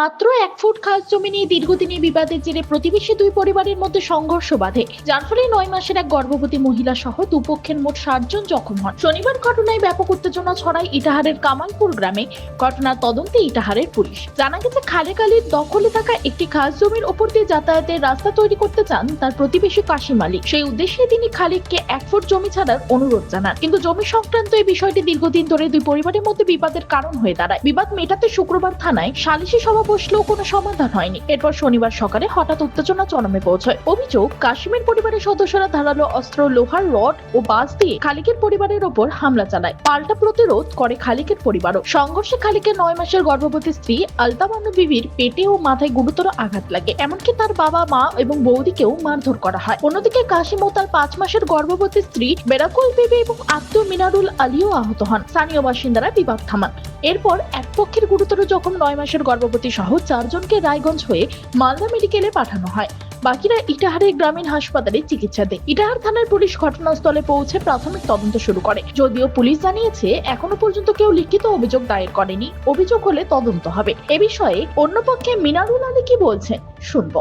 মাত্র এক ফুট খাস জমি নিয়ে দীর্ঘদিনের বিবাদের জেরে প্রতিবেশী দুই পরিবারের মধ্যে সংঘর্ষ বাধে, যার ফলে নয় মাসের এক গর্ভবতী মহিলা সহ দুপক্ষের মোট ষাট জন জখম হন। শনিবার ঘটনায় ব্যাপক উত্তেজনা ছড়ায় ইটাহারের কামালপুর গ্রামে। ঘটনার তদন্তে ইটাহারের পুলিশ। জানা গেছে খালেকালির দখলে থাকা একটি খাস জমির ওপর দিয়ে যাতায়াতের রাস্তা তৈরি করতে চান তার প্রতিবেশী কাশিম আলী সেই উদ্দেশ্যে তিনি খালিককে এক ফুট জমি ছাড়ার অনুরোধ জানান। কিন্তু জমি সংক্রান্ত এই বিষয়টি দীর্ঘদিন ধরে দুই পরিবারের মধ্যে বিবাদের কারণ হয়ে দাঁড়ায়। বিবাদ মেটাতে শুক্রবার থানায় সালিশি সভা বসলেও কোনো সমাধান হয়নি। এরপর শনিবার সকালে হঠাৎ উত্তেজনা চরমে পৌঁছয়। অভিযোগ, কাশ্মীর পরিবারের সদস্যরা ধারালো অস্ত্র, লোহার রড ও বাস দিয়ে খালিকের পরিবারের ওপর হামলা চালায়। পাল্টা প্রতিরোধ করে খালিকের পরিবারও। সংঘর্ষে খালিকের নয় মাসের গর্ভবতী স্ত্রী আলতাবানু বিবির পেটে ও মাথায় গুরুতর আঘাত লাগে। এমনকি তার বাবা, মা এবং বৌদিকেও মারধর করা হয়। অন্যদিকে কাশিম ও তার পাঁচ মাসের গর্ভবতী স্ত্রী বেরাকুল বিবি এবং আত্মীয় মিনারুল আলীও আহত হন। স্থানীয় বাসিন্দারা বিবাদ থামান। এরপর এক পক্ষের গুরুতর জখম নয় মাসের গর্ভবতী সহ চারজনকে রায়গঞ্জ হয়ে মালদা মেডিকেলে পাঠানো হয়। বাকিরা ইটাহারের গ্রামীণ হাসপাতালে চিকিৎসা দেয় ইটাহার থানার পুলিশ ঘটনাস্থলে পৌঁছে প্রাথমিক তদন্ত শুরু করে। যদিও পুলিশ জানিয়েছে এখনও পর্যন্ত কেউ লিখিত অভিযোগ দায়ের করেনি। অভিযোগ হলে তদন্ত হবে। এ বিষয়ে অন্য পক্ষে মিনারুল আলী কি বলছেন শুনব।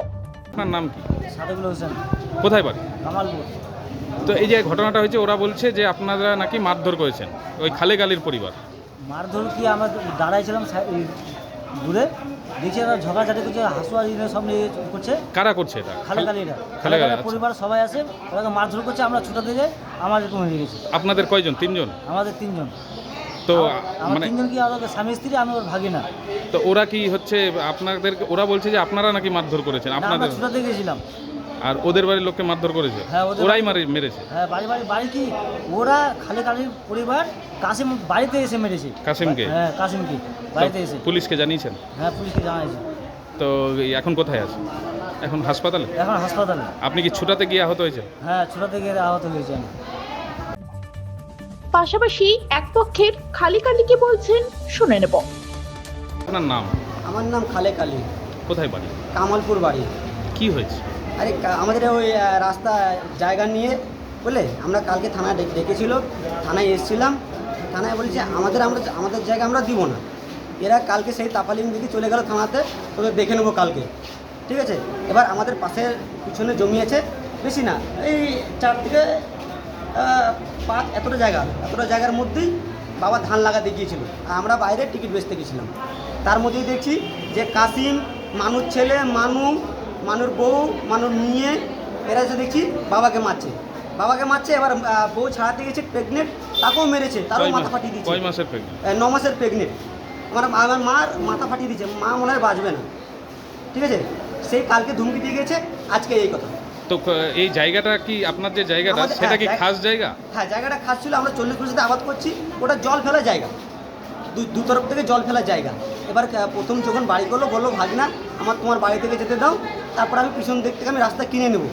আপনার নাম কি? সাদেকুল হোসেন। কোথায় বাড়ি? কামালপুর। তো এই যে ঘটনাটা হয়েছে ওরা বলছে যে আপনারা নাকি মারধর করেছেন। ওই খালে গালির পরিবার। মারধর কি আমরা দাঁড়াইছিলাম দূরে দেখছি ওরা ঝগড়াঝাটি করছে হাসুয়া ইয়ে সব নিয়ে করছে। কারা করছে এটা? খালে কালিরা খালে খালে গালি, আচ্ছা। পরিবার সবাই আছে ওরা মারধর করছে আমরা ছুটাতে দিয়ে আমাদের এরকম হয়ে গেছে। আপনাদের কয়জন? তিনজন? আমাদের তিনজন। তো মানে তিনজন কি আমাদের স্বামী স্ত্রী আমি ওর ভাগি না তো ওরা কি হচ্ছে আপনাদের ওরা বলছে যে আপনারা নাকি মারধর করেছেন আপনাদের আপনাদের ছুটাতে গেছিলাম। আর ওদের বাড়ির লোককে মারধর করেছে? হ্যাঁ, ওদের ওরাই মারি মেরেছে? হ্যাঁ বাড়ি বাড়ি বাড়ি কি? ওরা খালে কালির পরিবার কাশিম বাড়িতে এসে মেরেছে। কাসিমকে? হ্যাঁ কাশিমকে বাড়িতে এসে। পুলিশকে জানিয়েছেন? হ্যাঁ পুলিশকে জানাইছে। তো এখন কোথায় আছে? এখন হাসপাতালে? এখন হাসপাতালে। আপনি কি ছুটাতে গিয়ে আহত হয়েছে হ্যাঁ ছুটাতে গিয়ে আহত হয়েছে পাশাপাশি এক পক্ষের খালি কালি কি বলছেন শুনে নেব। আপনার নাম? আমার নাম খালেক আলী কোথায় বাড়ি? কামালপুর বাড়ি। কি হয়েছে? আরে আমাদের ওই রাস্তা জায়গা নিয়ে বলে আমরা কালকে থানায় ডেকে- ডেকেছিল, থানায় এসেছিলাম। থানায় বলছে, আমাদের, আমরা, আমাদের জায়গা আমরা দিব না। এরা কালকে সেই তাপালিং দিকে চলে গেল থানাতে তোদের দেখে নেব কালকে। ঠিক আছে? এবার আমাদের পাশের পিছনে জমি আছে, বেশি না, এই চার থেকে পাঁচ এতটা জায়গা, এতটা জায়গার মধ্যেই বাবা ধান লাগাতে গিয়েছিল আর আমরা বাইরে টিকিট বেচতে গেছিলাম। তার মধ্যেই দেখছি যে কাসিম মানুষ ছেলে, মানু মানুর বউ মানুর নিয়ে এরা এসে দেখছি বাবাকে মারছে। বাবাকে মারছে এবার বউ ছাড়াতে গেছে প্রেগনেন্ট তাকেও মেরেছে তারও মাথা ফাটিয়ে দিচ্ছে মাসের ন মাসের প্রেগনেন্ট আমার আমার মার মাথা ফাটিয়ে দিচ্ছে মা মনে হয় বাঁচবে না। ঠিক আছে? সেই কালকে ধুমকি দিয়ে গেছে আজকে এই কথা। তো এই জায়গাটা কি আপনার যে জায়গাটা সেটা কি হ্যাঁ, খাস জায়গা? হ্যাঁ জায়গাটা খাস ছিল আমরা চল্লিশ বছর আবাদ করছি ওটা জল ফেলার জায়গা। দু- দু তরফ থেকে জল ফেলার জায়গা। এবার প্রথম যখন বাড়ি করল বলল ভাগনা আমার তোমার বাড়ি থেকে যেতে দাও তারপর আমি পিছন দিক থেকে আমি রাস্তা কিনে নেব।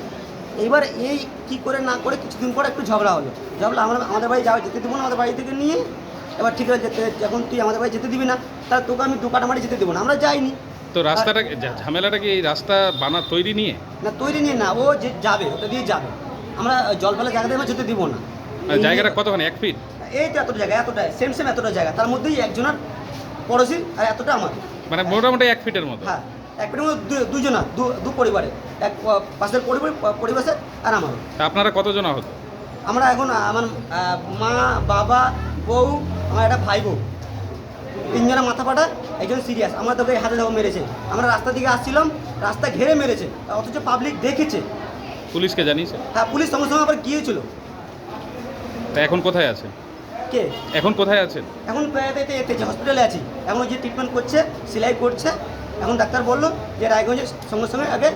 এবার এই কি করে না করে কিছুদিন পর একটু ঝগড়া হলো। ঝগড়া আমরা আমাদের বাড়ি যাওয়া যেতে দেবো না আমাদের বাড়ি থেকে নিয়ে এবার ঠিক আছে যেতে যখন তুই আমাদের বাড়ি যেতে দিবি না তাহলে তোকে আমি দু কাটামারি যেতে দেবো না। আমরা যাইনি। তো রাস্তাটা ঝামেলাটা কি এই রাস্তা বানা তৈরি নিয়ে? না তৈরি নিয়ে না ও যে যাবে ওটা দিয়ে যাবে। আমরা জল ফেলার জায়গা দিয়ে আমরা যেতে দিব না। জায়গাটা কতখানি? এক ফিট? এই তো এতটা জায়গা এতটা সেম সেম এতটা জায়গা। তার মধ্যেই একজনের পড়োশি আর এতটা আমার মানে মোটামুটি এক ফিটের মতো? হ্যাঁ। এক পেটের মধ্যে দু- দুজনা দু পরিবারে। এক পাশের পরিবার পরিবেশে আর আমার। আপনারা কতজন আহত? আমরা এখন আমার মা বাবা বউ আমার একটা ভাই বউ। তিনজনের মাথা ফাটা একজন সিরিয়াস। আমার তোকে হাতে ধরে মেরেছে। আমরা রাস্তা দিকে আসছিলাম রাস্তা ঘেরে মেরেছে। অথচ পাবলিক দেখেছে। পুলিশকে জানিয়েছে? হ্যাঁ পুলিশ সঙ্গে সঙ্গে আবার গিয়েছিল। তা এখন কোথায় আছে? কে? এখন কোথায় আছেন? এখন হসপিটালে আছি। এখন যে ট্রিটমেন্ট করছে সেলাই করছে। এখন ডাক্তার বলল যে রায়গঞ্জের সঙ্গে সঙ্গে আগে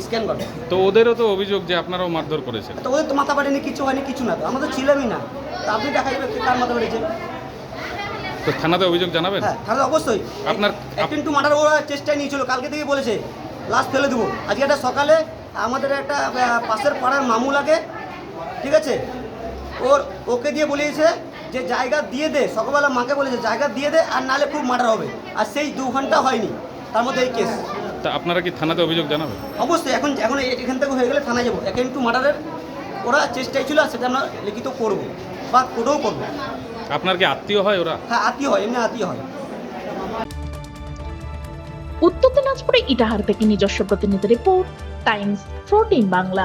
স্ক্যান করবে তো ওদেরও তো অভিযোগ যে আপনারাও মারধর করেছেন। তো ওদের তো মাথা বাড়েনি কিছু হয়নি কিছু না তো। আমরা তো ছিলামই না। তা আপনি দেখা যাবে কার মাথা বেড়েছে তো থানাতে অভিযোগ জানাবেন? হ্যাঁ তাহলে অবশ্যই। আপনার- অ্যাটেন্ড টু মার্ডার ওরা চেষ্টায় নিয়েছিল কালকে থেকে বলেছে লাশ ফেলে দেবো। আজকে একটা সকালে আমাদের একটা পাশের পাড়ার মামু লাগে ঠিক আছে? ওর ওকে দিয়ে বলিয়েছে যে জায়গা দিয়ে দে সকালবেলা মাকে বলেছে জায়গা দিয়ে দে আর নালে খুব মার্ডার হবে। আর সেই দু ঘণ্টা হয়নি। তার মধ্যে এই কেস তা আপনারা কি থানাতে অভিযোগ জানাবেন? অবশ্যই এখন এখন এখান থেকে হয়ে গেলে থানায় যাব। এখন টু মার্ডারের ওরা চেষ্টাই ছিল আর সেটা আমরা লিখিত করব বা কোর্টেও করব। আপনার কি আত্মীয় হয় ওরা? হ্যাঁ আত্মীয় হয় এমনি আত্মীয় হয়। উত্তর দিনাজপুরে ইটাহার থেকে নিজস্ব প্রতিনিধি রিপোর্ট টাইমস ফোরটিন বাংলা।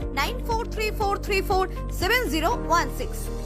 9434347016.